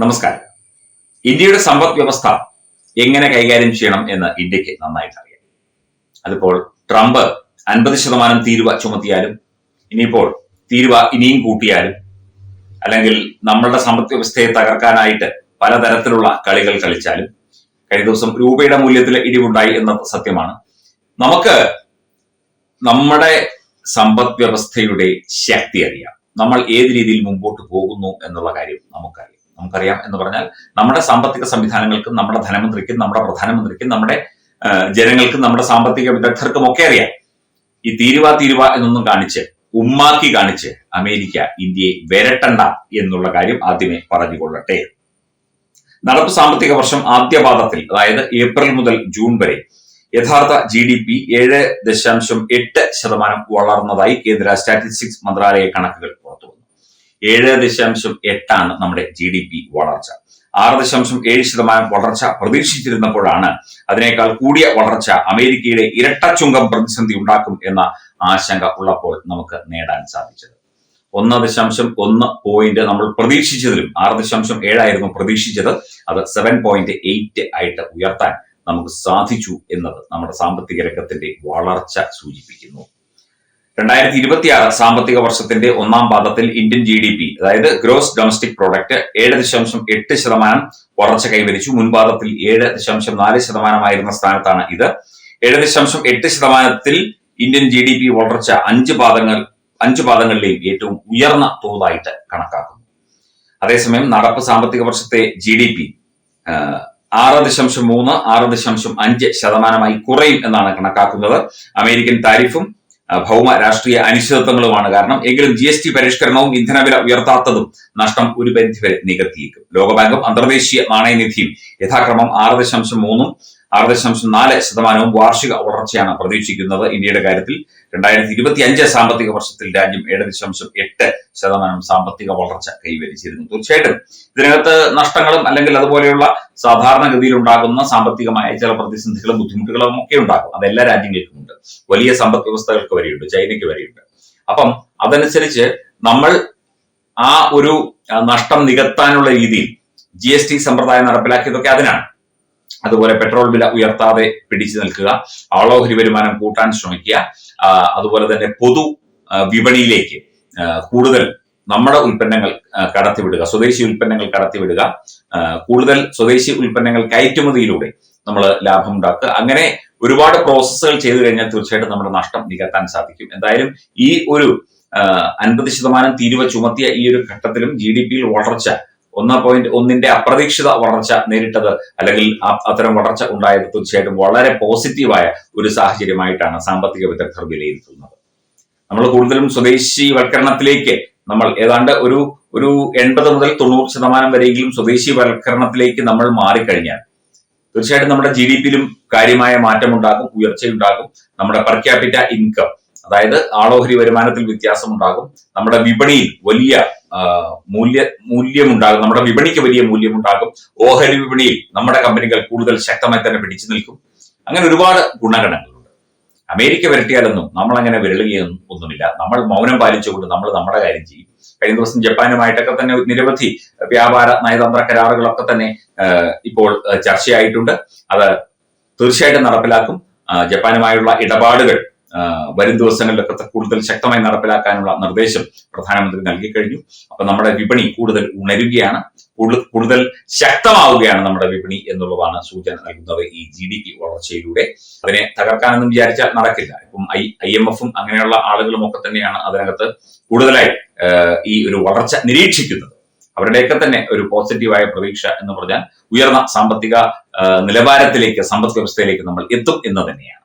നമസ്കാരം. ഇന്ത്യയുടെ സമ്പദ് വ്യവസ്ഥ എങ്ങനെ കൈകാര്യം ചെയ്യണം എന്ന് ഇന്ത്യയ്ക്ക് നന്നായിട്ട് അറിയാം. അതിപ്പോൾ ട്രംപ് അൻപത് ശതമാനം തീരുവ ചുമത്തിയാലും ഇനിയിപ്പോൾ തീരുവ ഇനിയും കൂട്ടിയാലും അല്ലെങ്കിൽ നമ്മളുടെ സമ്പദ് വ്യവസ്ഥയെ തകർക്കാനായിട്ട് പലതരത്തിലുള്ള കളികൾ കളിച്ചാലും കഴിഞ്ഞ ദിവസം രൂപയുടെ മൂല്യത്തിൽ ഇടിവുണ്ടായി എന്ന സത്യമാണ്. നമുക്ക് നമ്മുടെ സമ്പദ് വ്യവസ്ഥയുടെ ശക്തി അറിയാം. നമ്മൾ ഏത് രീതിയിൽ മുമ്പോട്ട് പോകുന്നു എന്നുള്ള കാര്യം നമുക്കറിയാം. നമുക്കറിയാം എന്ന് പറഞ്ഞാൽ നമ്മുടെ സാമ്പത്തിക സംവിധാനങ്ങൾക്കും നമ്മുടെ ധനമന്ത്രിക്കും നമ്മുടെ പ്രധാനമന്ത്രിക്കും നമ്മുടെ ജനങ്ങൾക്കും നമ്മുടെ സാമ്പത്തിക വിദഗ്ധർക്കും ഒക്കെ അറിയാം. ഈ തീരുവ തീരുവ എന്നൊന്നും കാണിച്ച് ഉമ്മാക്കി കാണിച്ച് അമേരിക്ക ഇന്ത്യയെ വരട്ടണ്ട എന്നുള്ള കാര്യം ആദ്യമേ പറഞ്ഞുകൊള്ളട്ടെ. നടപ്പ് സാമ്പത്തിക വർഷം ആദ്യപാദത്തിൽ അതായത് ഏപ്രിൽ മുതൽ ജൂൺ വരെ യഥാർത്ഥ ജി ഡി പി ഏഴ് ദശാംശം എട്ട് ശതമാനം വളർന്നതായി കേന്ദ്ര സ്റ്റാറ്റിസ്റ്റിക്സ് മന്ത്രാലയ കണക്കുകൾ പുറത്തുവന്നു. ഏഴ് ദശാംശം എട്ടാണ് നമ്മുടെ ജി ഡി പി വളർച്ച. ആറ് ദശാംശം ഏഴ് ശതമാനം വളർച്ച പ്രതീക്ഷിച്ചിരുന്നപ്പോഴാണ് അതിനേക്കാൾ കൂടിയ വളർച്ച അമേരിക്കയുടെ ഇരട്ടച്ചുങ്കം പ്രതിസന്ധി ഉണ്ടാക്കും എന്ന ആശങ്ക ഉള്ളപ്പോൾ നമുക്ക് നേടാൻ സാധിച്ചത്. ഒന്ന് ദശാംശം ഒന്ന് പോയിന്റ് നമ്മൾ പ്രതീക്ഷിച്ചതിലും ആറ് ദശാംശം ഏഴായിരുന്നു പ്രതീക്ഷിച്ചത്. അത് സെവൻ പോയിന്റ് എയ്റ്റ് ആയിട്ട് ഉയർത്താൻ നമുക്ക് സാധിച്ചു എന്നത് നമ്മുടെ സാമ്പത്തിക രംഗത്തിന്റെ വളർച്ച സൂചിപ്പിക്കുന്നു. രണ്ടായിരത്തി ഇരുപത്തിയാറ് സാമ്പത്തിക വർഷത്തിന്റെ ഒന്നാം പാദത്തിൽ ഇന്ത്യൻ ജി ഡി പി അതായത് ഗ്രോസ് ഡൊമസ്റ്റിക് പ്രോഡക്റ്റ് ഏഴ് ദശാംശം എട്ട് ശതമാനം വളർച്ച കൈവരിച്ചു. മുൻപാദത്തിൽ ഏഴ് ദശാംശം നാല് ശതമാനമായിരുന്ന സ്ഥാനത്താണ് ഇത്. ഏഴ് ദശാംശം എട്ട് ശതമാനത്തിൽ ഇന്ത്യൻ ജി ഡി പി വളർച്ച അഞ്ച് പാദങ്ങൾ അഞ്ച് പാദങ്ങളിലെയും ഏറ്റവും ഉയർന്ന തോതായിട്ട് കണക്കാക്കുന്നു. അതേസമയം നടപ്പ് സാമ്പത്തിക വർഷത്തെ ജി ഡി പി ആറ് ദശാംശം മൂന്ന് ആറ് ദശാംശം അഞ്ച് ശതമാനമായി കുറയും എന്നാണ് കണക്കാക്കുന്നത്. അമേരിക്കൻ താരിഫും ഭൗമ രാഷ്ട്രീയ അനിശ്ചിതത്വങ്ങളുമാണ്. കാരണം എങ്കിലും ജി എസ് ടി പരിഷ്കരണവും ഇന്ധനവില ഉയർത്താത്തതും നഷ്ടം ഒരു പരിധിവരെ നികത്തിയേക്കും. ലോകബാങ്കും അന്തർദേശീയ നാണയനിധിയും യഥാക്രമം ആറ് ദശാംശം മൂന്നും ആറ് ദശാംശം നാല് ശതമാനവും വാർഷിക വളർച്ചയാണ് പ്രതീക്ഷിക്കുന്നത്. ഇന്ത്യയുടെ കാര്യത്തിൽ രണ്ടായിരത്തി ഇരുപത്തി അഞ്ച് സാമ്പത്തിക വർഷത്തിൽ രാജ്യം ഏഴ് ദശാംശം എട്ട് ശതമാനം സാമ്പത്തിക വളർച്ച കൈവരിച്ചിരുന്നു. തീർച്ചയായിട്ടും ഇതിനകത്ത് നഷ്ടങ്ങളും അല്ലെങ്കിൽ അതുപോലെയുള്ള സാധാരണഗതിയിൽ ഉണ്ടാകുന്ന സാമ്പത്തികമായ ചില പ്രതിസന്ധികളും ബുദ്ധിമുട്ടുകളും ഒക്കെ ഉണ്ടാകും. അത് എല്ലാ രാജ്യങ്ങൾക്കും ഉണ്ട്. വലിയ സമ്പദ് വ്യവസ്ഥകൾക്ക് വരെയുണ്ട്. ചൈനയ്ക്ക് വരെയുണ്ട്. അപ്പം അതനുസരിച്ച് നമ്മൾ ആ ഒരു നഷ്ടം നികത്താനുള്ള രീതിയിൽ ജി എസ് ടി സമ്പ്രദായം നടപ്പിലാക്കിയതൊക്കെ അതിനാണ്. അതുപോലെ പെട്രോൾ വില ഉയർത്താതെ പിടിച്ചു നിൽക്കുക ആളോഹരി വരുമാനം കൂട്ടാൻ ശ്രമിക്കുക അതുപോലെ തന്നെ പൊതു വിപണിയിലേക്ക് കൂടുതൽ നമ്മുടെ ഉൽപ്പന്നങ്ങൾ കടത്തിവിടുക സ്വദേശി ഉൽപ്പന്നങ്ങൾ കടത്തിവിടുക കൂടുതൽ സ്വദേശി ഉൽപ്പന്നങ്ങൾ കയറ്റുമതിയിലൂടെ നമ്മൾ ലാഭം ഉണ്ടാക്കുക. അങ്ങനെ ഒരുപാട് പ്രോസസ്സുകൾ ചെയ്തു കഴിഞ്ഞാൽ തീർച്ചയായിട്ടും നമ്മുടെ നഷ്ടം നികത്താൻ സാധിക്കും. എന്തായാലും ഈ ഒരു അൻപത് ശതമാനം തീരുവ ചുമത്തിയ ഈ ഒരു ഘട്ടത്തിലും ജി ഡി പിയിൽ വളർച്ച ഒന്ന് പോയിന്റ് ഒന്നിന്റെ അപ്രതീക്ഷിത വളർച്ച നേരിട്ടത് അല്ലെങ്കിൽ അത്തരം വളർച്ച ഉണ്ടായത് തീർച്ചയായിട്ടും വളരെ പോസിറ്റീവായ ഒരു സാഹചര്യമായിട്ടാണ് സാമ്പത്തിക വിദഗ്ധർ വിലയിരുത്തുന്നത്. നമ്മൾ കൂടുതലും സ്വദേശീവൽക്കരണത്തിലേക്ക് നമ്മൾ ഏതാണ്ട് ഒരു ഒരു എൺപത് മുതൽ തൊണ്ണൂറ് ശതമാനം വരെയെങ്കിലും സ്വദേശീവൽക്കരണത്തിലേക്ക് നമ്മൾ മാറിക്കഴിഞ്ഞാൽ തീർച്ചയായിട്ടും നമ്മുടെ ജി ഡി പിയിലും കാര്യമായ മാറ്റമുണ്ടാകും ഉയർച്ചയുണ്ടാകും നമ്മുടെ പെർ ക്യാപിറ്റ ഇൻകം അതായത് ആളോഹരി വരുമാനത്തിൽ വ്യത്യാസമുണ്ടാകും നമ്മുടെ വിപണിയിൽ വലിയ മൂല്യ മൂല്യമുണ്ടാകും. നമ്മുടെ വിപണിക്ക് വലിയ മൂല്യമുണ്ടാകും. ഓഹരി വിപണിയിൽ നമ്മുടെ കമ്പനികൾ കൂടുതൽ ശക്തമായി തന്നെ പിടിച്ചു നിൽക്കും. അങ്ങനെ ഒരുപാട് ഗുണഗണങ്ങളുണ്ട്. അമേരിക്ക വരട്ടിയാലൊന്നും നമ്മൾ അങ്ങനെ വിരളുകയൊന്നും ഒന്നുമില്ല. നമ്മൾ മൗനം പാലിച്ചുകൊണ്ട് നമ്മൾ നമ്മുടെ കാര്യം ചെയ്യും. കഴിഞ്ഞ ദിവസം ജപ്പാനുമായിട്ടൊക്കെ തന്നെ നിരവധി വ്യാപാര നയതന്ത്ര കരാറുകളൊക്കെ തന്നെ ഇപ്പോൾ ചർച്ചയായിട്ടുണ്ട്. അത് തീർച്ചയായിട്ടും നടപ്പിലാക്കും. ജപ്പാനുമായുള്ള ഇടപാടുകൾ വരും ദിവസങ്ങളിലൊക്കെ കൂടുതൽ ശക്തമായി നടപ്പിലാക്കാനുള്ള നിർദ്ദേശം പ്രധാനമന്ത്രി നൽകി കഴിഞ്ഞു. അപ്പൊ നമ്മുടെ വിപണി കൂടുതൽ ഉണരുകയാണ്. കൂടുതൽ ശക്തമാവുകയാണ് നമ്മുടെ വിപണി എന്നുള്ളതാണ് സൂചന നൽകുന്നത് ഈ ജി ഡി പി വളർച്ചയിലൂടെ. അതിനെ തകർക്കാനൊന്നും വിചാരിച്ചാൽ നടക്കില്ല. ഇപ്പം ഐ ഐ എം എഫും അങ്ങനെയുള്ള ആളുകളും ഒക്കെ തന്നെയാണ് അതിനകത്ത് കൂടുതലായി ഈ ഒരു വളർച്ച നിരീക്ഷിക്കുന്നത്. അവരുടെയൊക്കെ തന്നെ ഒരു പോസിറ്റീവായ പ്രതീക്ഷ എന്ന് പറഞ്ഞാൽ ഉയർന്ന സാമ്പത്തിക നിലവാരത്തിലേക്ക് സമ്പദ് വ്യവസ്ഥയിലേക്ക് നമ്മൾ എത്തും എന്ന് തന്നെയാണ്.